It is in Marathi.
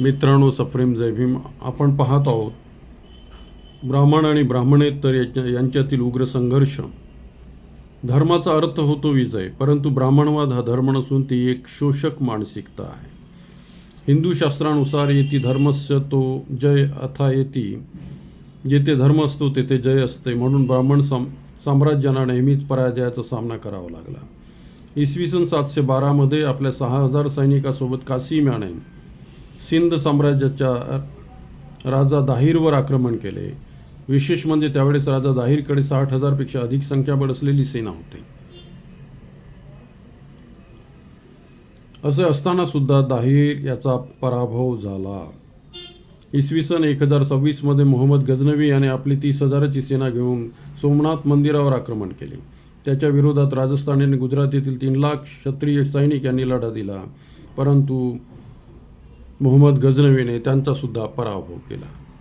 मित्रांनो सप्रेम जय भीम. आपण पाहत आहोत ब्राह्मण आणि ब्राह्मणेतर याच्या यांच्यातील उग्र संघर्ष. धर्माचा अर्थ होतो विजय परंतु ब्राह्मणवाद हा धर्म नसून ती एक शोषक मानसिकता आहे. हिंदू शास्त्रानुसार येती धर्मस्य तो जय अथा येती. जेथे धर्म असतो तेथे जय असते. म्हणून ब्राह्मण साम साम्राज्यांना नेहमीच पराजयाचा सामना करावा लागला. इसवी सन सातशे बारामध्ये आपल्या सहा हजार सैनिकासोबत कासिम याने सिंध साम्राज्याच्या राजा दाहीरवर आक्रमण केले. विशेष म्हणजे त्यावेळेस राजा दाहीरकडे साठ हजारपेक्षा अधिक संख्याबळ असलेली सेना होती. असे असताना सुद्धा दाहीर याचा पराभव झाला. इसवी सन एक हजार सव्वीसमध्ये मोहम्मद गजनवी याने आपली तीस हजाराची सेना घेऊन सोमनाथ मंदिरावर आक्रमण केले. त्याच्या विरोधात राजस्थान आणि गुजरात येथील तीन लाख क्षत्रिय सैनिक यांनी लढा दिला. परंतु मोहम्मद गजनवीने त्यांचासुद्धा पराभव केला.